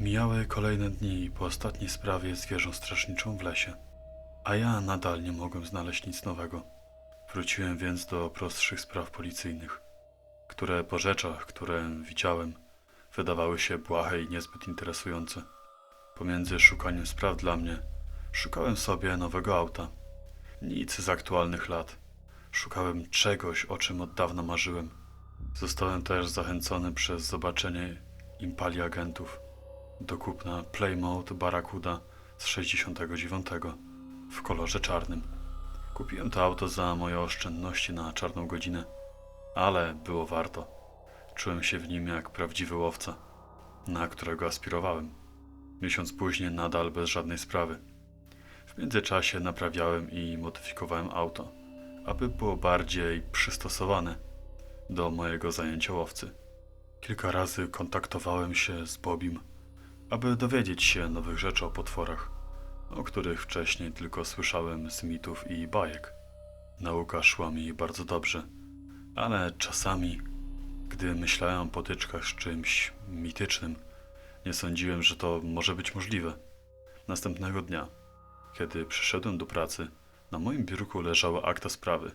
Mijały kolejne dni po ostatniej sprawie z wieżą strażniczą w lesie, a ja nadal nie mogłem znaleźć nic nowego. Wróciłem więc do prostszych spraw policyjnych, które po rzeczach, które widziałem, wydawały się błahe i niezbyt interesujące. Pomiędzy szukaniem spraw dla mnie, szukałem sobie nowego auta. Nic z aktualnych lat. Szukałem czegoś, o czym od dawna marzyłem. Zostałem też zachęcony przez zobaczenie impali agentów do kupna Playmode Barracuda z 69 w kolorze czarnym. Kupiłem to auto za moje oszczędności na czarną godzinę, ale było warto. Czułem się w nim jak prawdziwy łowca, na którego aspirowałem. Miesiąc później nadal bez żadnej sprawy. W międzyczasie naprawiałem i modyfikowałem auto, aby było bardziej przystosowane do mojego zajęcia łowcy. Kilka razy kontaktowałem się z Bobim, aby dowiedzieć się nowych rzeczy o potworach, o których wcześniej tylko słyszałem z mitów i bajek. Nauka szła mi bardzo dobrze, ale czasami, gdy myślałem o potyczkach z czymś mitycznym, nie sądziłem, że to może być możliwe. Następnego dnia, kiedy przyszedłem do pracy, na moim biurku leżała akta sprawy.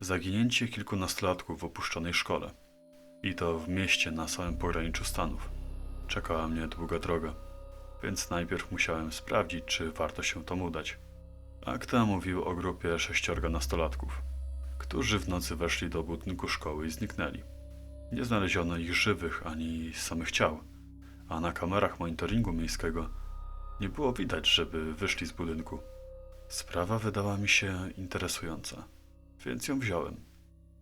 Zaginięcie kilku nastolatków w opuszczonej szkole. I to w mieście na samym pograniczu Stanów. Czekała mnie długa droga, więc najpierw musiałem sprawdzić, czy warto się tam udać. Akta mówił o grupie sześciorga nastolatków, którzy w nocy weszli do budynku szkoły i zniknęli. Nie znaleziono ich żywych ani samych ciał, a na kamerach monitoringu miejskiego nie było widać, żeby wyszli z budynku. Sprawa wydała mi się interesująca, więc ją wziąłem.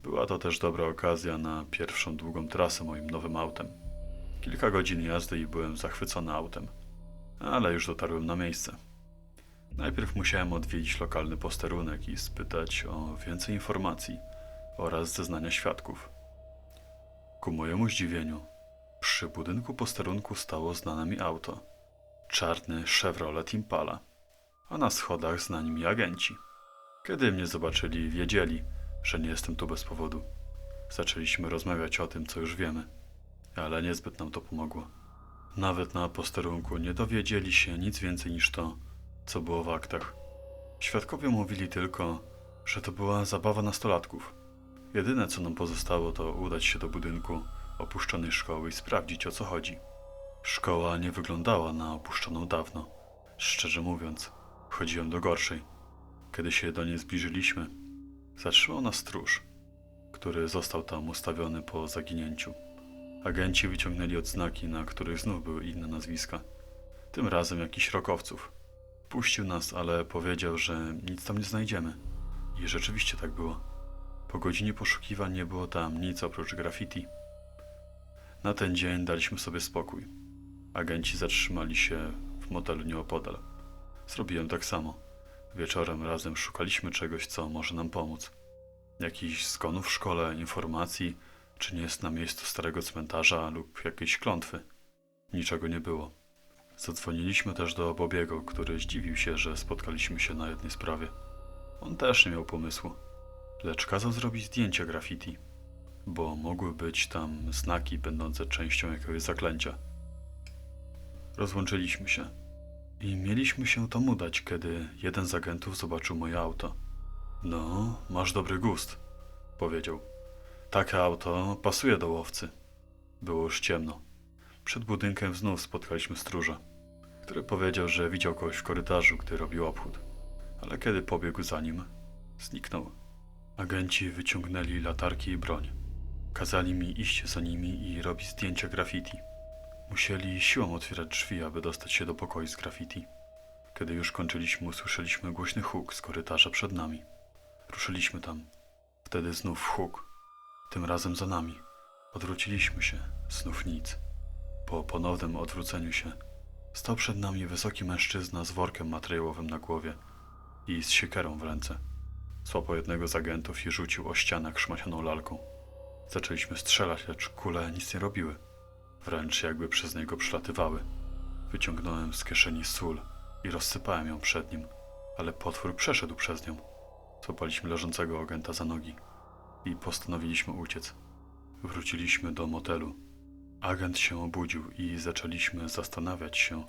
Była to też dobra okazja na pierwszą długą trasę moim nowym autem. Kilka godzin jazdy i byłem zachwycony autem, ale już dotarłem na miejsce. Najpierw musiałem odwiedzić lokalny posterunek i spytać o więcej informacji oraz zeznania świadków. Ku mojemu zdziwieniu, przy budynku posterunku stało znane mi auto. Czarny Chevrolet Impala, a na schodach znani mi agenci. Kiedy mnie zobaczyli, wiedzieli, że nie jestem tu bez powodu. Zaczęliśmy rozmawiać o tym, co już wiemy, ale niezbyt nam to pomogło. Nawet na posterunku nie dowiedzieli się nic więcej niż to, co było w aktach. Świadkowie mówili tylko, że to była zabawa nastolatków. Jedyne, co nam pozostało, to udać się do budynku opuszczonej szkoły i sprawdzić, o co chodzi. Szkoła nie wyglądała na opuszczoną dawno. Szczerze mówiąc, chodziłem do gorszej. Kiedy się do niej zbliżyliśmy, zatrzymał nas stróż, który został tam ustawiony po zaginięciu. Agenci wyciągnęli odznaki, na których znów były inne nazwiska. Tym razem jakiś rokowców. Puścił nas, ale powiedział, że nic tam nie znajdziemy. I rzeczywiście tak było. Po godzinie poszukiwań nie było tam nic oprócz graffiti. Na ten dzień daliśmy sobie spokój. Agenci zatrzymali się w motelu nieopodal. Zrobiłem tak samo. Wieczorem razem szukaliśmy czegoś, co może nam pomóc. Jakichś zgonów w szkole, informacji, czy nie jest na miejscu starego cmentarza lub jakiejś klątwy. Niczego nie było. Zadzwoniliśmy też do Bobiego, który zdziwił się, że spotkaliśmy się na jednej sprawie. On też nie miał pomysłu, lecz kazał zrobić zdjęcie graffiti, bo mogły być tam znaki będące częścią jakiegoś zaklęcia. Rozłączyliśmy się i mieliśmy się tam udać, kiedy jeden z agentów zobaczył moje auto. No, masz dobry gust, powiedział. Takie auto pasuje do łowcy. Było już ciemno. Przed budynkiem znów spotkaliśmy stróża, który powiedział, że widział kogoś w korytarzu, gdy robił obchód. Ale kiedy pobiegł za nim, zniknął. Agenci wyciągnęli latarki i broń. Kazali mi iść za nimi i robić zdjęcia graffiti. Musieli siłą otwierać drzwi, aby dostać się do pokoju z graffiti. Kiedy już kończyliśmy, usłyszeliśmy głośny huk z korytarza przed nami. Ruszyliśmy tam. Wtedy znów huk. Tym razem za nami. Odwróciliśmy się. Znów nic. Po ponownym odwróceniu się stał przed nami wysoki mężczyzna z workiem materiałowym na głowie i z siekierą w ręce. Złapał jednego z agentów i rzucił o ścianę szmacianą lalką. Zaczęliśmy strzelać, lecz kule nic nie robiły. Wręcz jakby przez niego przelatywały. Wyciągnąłem z kieszeni sól i rozsypałem ją przed nim, ale potwór przeszedł przez nią. Złapaliśmy leżącego agenta za nogi i postanowiliśmy uciec. Wróciliśmy do motelu, Agent się obudził i zaczęliśmy zastanawiać się,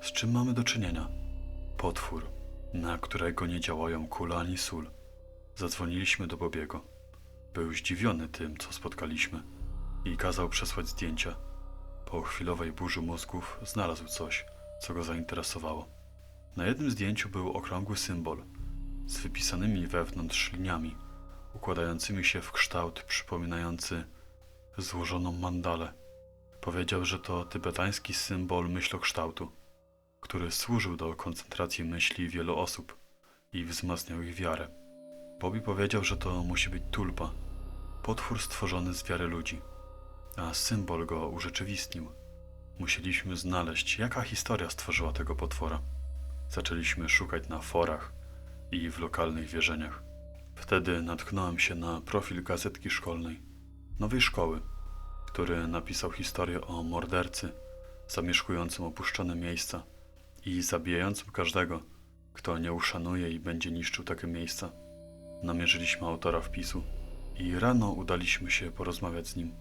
z czym mamy do czynienia. Potwór, na którego nie działają kula ani sól. Zadzwoniliśmy do Bobiego. Był zdziwiony tym, co spotkaliśmy i kazał przesłać zdjęcia. Po chwilowej burzy mózgów znalazł coś, co go zainteresowało. Na jednym zdjęciu był okrągły symbol z wypisanymi wewnątrz liniami, układającymi się w kształt przypominający złożoną mandalę. Powiedział, że to tybetański symbol myślokształtu, który służył do koncentracji myśli wielu osób i wzmacniał ich wiarę. Bobby powiedział, że to musi być tulpa, potwór stworzony z wiary ludzi, a symbol go urzeczywistnił. Musieliśmy znaleźć, jaka historia stworzyła tego potwora. Zaczęliśmy szukać na forach i w lokalnych wierzeniach. Wtedy natknąłem się na profil gazetki szkolnej, nowej szkoły, który napisał historię o mordercy zamieszkującym opuszczone miejsca i zabijającym każdego, kto nie uszanuje i będzie niszczył takie miejsca. Namierzyliśmy autora wpisu i rano udaliśmy się porozmawiać z nim.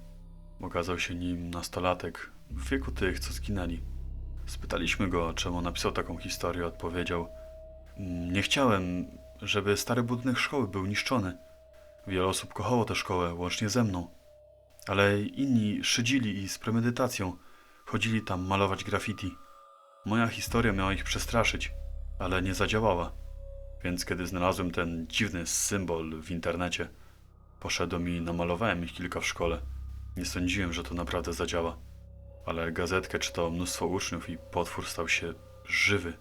Okazał się nim nastolatek w wieku tych, co zginęli. Spytaliśmy go, czemu napisał taką historię. Odpowiedział: "Mm, Nie chciałem, żeby stary budynek szkoły był niszczony. Wiele osób kochało tę szkołę, łącznie ze mną. Ale inni szydzili i z premedytacją chodzili tam malować graffiti. Moja historia miała ich przestraszyć, ale nie zadziałała. Więc kiedy znalazłem ten dziwny symbol w internecie, poszedłem i namalowałem ich kilka w szkole. Nie sądziłem, że to naprawdę zadziała. Ale gazetkę czytało mnóstwo uczniów i potwór stał się żywy.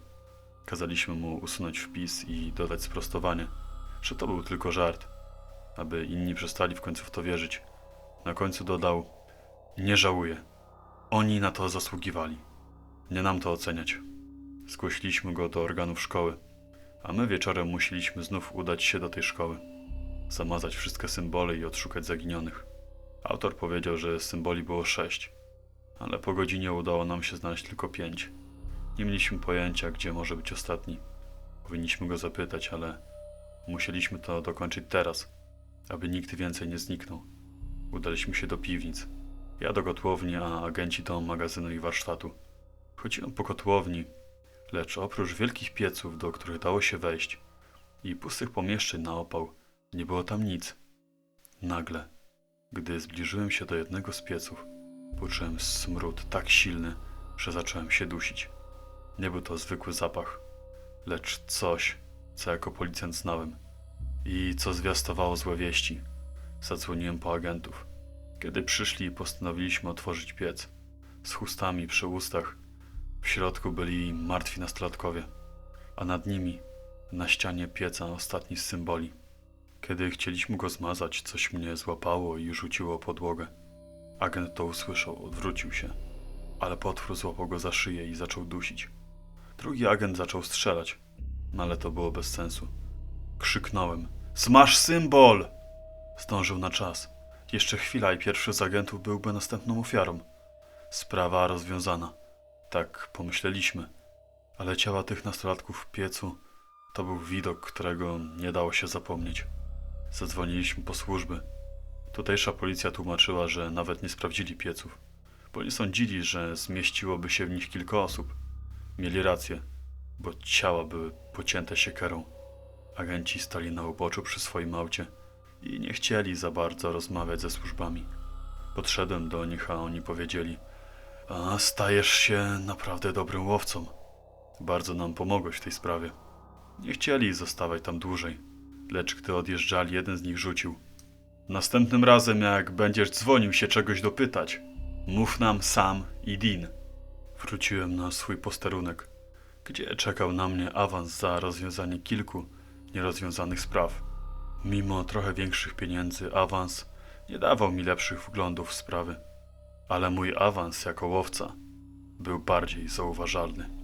Kazaliśmy mu usunąć wpis i dodać sprostowanie, że to był tylko żart, aby inni przestali w końcu w to wierzyć. Na końcu dodał: Nie żałuję. Oni na to zasługiwali. Nie nam to oceniać. Zgłosiliśmy go do organów szkoły, a my wieczorem musieliśmy znów udać się do tej szkoły, zamazać wszystkie symbole i odszukać zaginionych. Autor powiedział, że symboli było sześć, ale po godzinie udało nam się znaleźć tylko pięć. Nie mieliśmy pojęcia, gdzie może być ostatni. Powinniśmy go zapytać, ale musieliśmy to dokończyć teraz, aby nikt więcej nie zniknął. Udaliśmy się do piwnic. Ja do kotłowni, a agenci do magazynu i warsztatu. Chodziłem po kotłowni, lecz oprócz wielkich pieców, do których dało się wejść, i pustych pomieszczeń na opał, nie było tam nic. Nagle, gdy zbliżyłem się do jednego z pieców, poczułem smród tak silny, że zacząłem się dusić. Nie był to zwykły zapach, lecz coś, co jako policjant znałem i co zwiastowało złe wieści. Zadzwoniłem po agentów. Kiedy przyszli, postanowiliśmy otworzyć piec. Z chustami przy ustach. W środku byli martwi nastolatkowie, a nad nimi, na ścianie pieca, ostatni z symboli. Kiedy chcieliśmy go zmazać, coś mnie złapało i rzuciło o podłogę. Agent to usłyszał, odwrócił się, ale potwór złapał go za szyję i zaczął dusić. Drugi agent zaczął strzelać, no ale to było bez sensu. Krzyknąłem: Smasz symbol! Zdążył na czas. Jeszcze chwila i pierwszy z agentów byłby następną ofiarą. Sprawa rozwiązana. Tak pomyśleliśmy. Ale ciała tych nastolatków w piecu to był widok, którego nie dało się zapomnieć. Zadzwoniliśmy po służby. Tutejsza policja tłumaczyła, że nawet nie sprawdzili pieców, bo nie sądzili, że zmieściłoby się w nich kilka osób. Mieli rację, bo ciała były pocięte siekierą. Agenci stali na uboczu przy swoim aucie i nie chcieli za bardzo rozmawiać ze służbami. Podszedłem do nich, a oni powiedzieli: A stajesz się naprawdę dobrym łowcą. Bardzo nam pomogłeś w tej sprawie. Nie chcieli zostawać tam dłużej, lecz gdy odjeżdżali, jeden z nich rzucił: Następnym razem, jak będziesz dzwonił się czegoś dopytać, mów nam sam i Dean. Wróciłem na swój posterunek, gdzie czekał na mnie awans za rozwiązanie kilku nierozwiązanych spraw. Mimo trochę większych pieniędzy, awans nie dawał mi lepszych wglądów w sprawy, ale mój awans jako łowca był bardziej zauważalny.